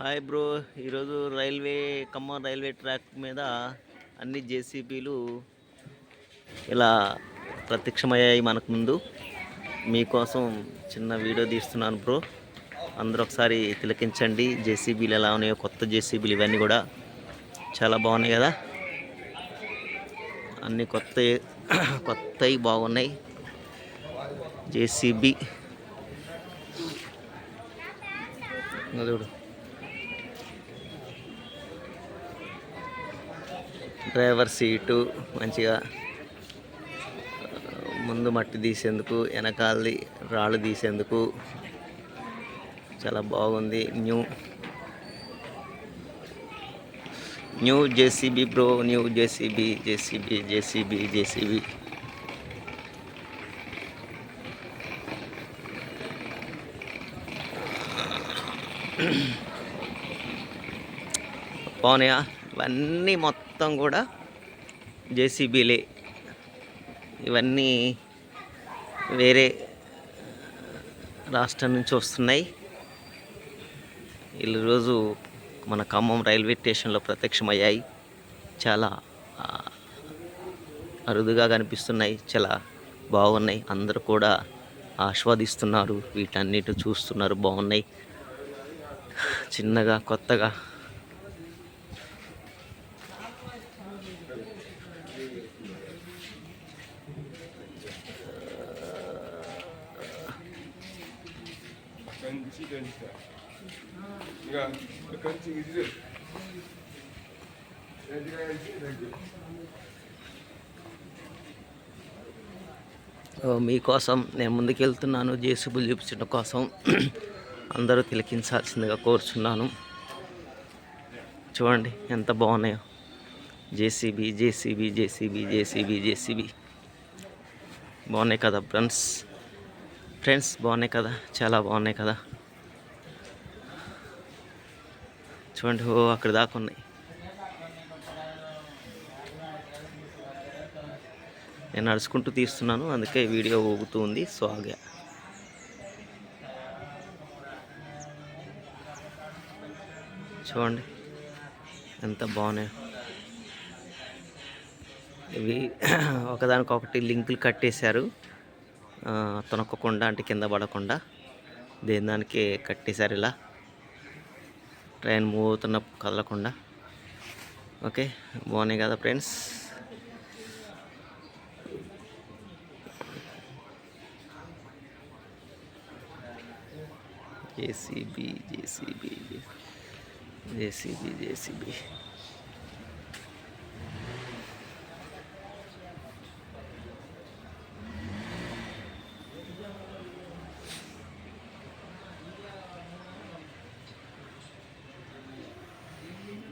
Hi bro ఈరోజు railway Khammam railway track మీద అన్ని జేసీబీలు ఇలా ప్రత్యక్షమయ్యాయి మనకు ముందు. మీకోసం చిన్న వీడియో తీస్తున్నాను బ్రో. అందరూ ఒకసారి తిలకించండి జేసీబీలు ఎలా ఉన్నాయో కొత్త జేసీబీలు ఇవన్నీ కూడా చాలా బాగున్నాయి కదా. అన్ని కొత్త కొత్తవి బాగున్నాయి. జేసీబీ. చూడు. డ్రైవర్ సీటు మంచిగా ముందు మట్టి తీసేందుకు వెనకాలది రాళ్ళు తీసేందుకు చాలా బాగుంది. New new JCB bro new JCB JCB JCB JCB. పోనయా ఇవన్నీ మొత్తం మొత్తం కూడా జేసీబీలే. ఇవన్నీ వేరే రాష్ట్రం నుంచి వస్తున్నాయి. వీళ్ళు రోజు మన ఖమ్మం రైల్వే స్టేషన్లో ప్రత్యక్షమయ్యాయి. చాలా అరుదుగా కనిపిస్తున్నాయి. చాలా బాగున్నాయి. అందరూ కూడా ఆస్వాదిస్తున్నారు. వీటన్నిటి చూస్తున్నారు. బాగున్నాయి. చిన్నగా కొత్తగా కంచి కంచి ఇది మీకోసం నేను ముందుకెళ్తున్నాను. జేసీబీలు చూపించడం కోసం అందరూ తిలకించాల్సిందిగా కోరుచున్నాను. చూడండి ఎంత బాగున్నాయో. JCB JCB JCB JCB JCB. బాగున్నాయి కదా ఫ్రెండ్స్. ఫ్రెండ్స్ బాగున్నాయి కదా. చాలా బాగున్నాయి కదా. చూడండి ఓ అక్కడ దాకా ఉన్నాయి. నేను నడుచుకుంటూ తీస్తున్నాను అందుకే వీడియో ఊగుతూ ఉంది సో ఆగా. చూడండి ఎంత బాగున్నాయి. ఇవి ఒకదానికొకటి లింకులు కట్టేశారు. తొనక్కకుండా అంటే కింద పడకుండా. దేని దానికి కట్టేశారు ఇలా. ట్రైన్ మూవ్ అవుతున్న కదలకుండా. ఓకే బాగున్నాయి కదా friends? JCB JCB JCB JCB.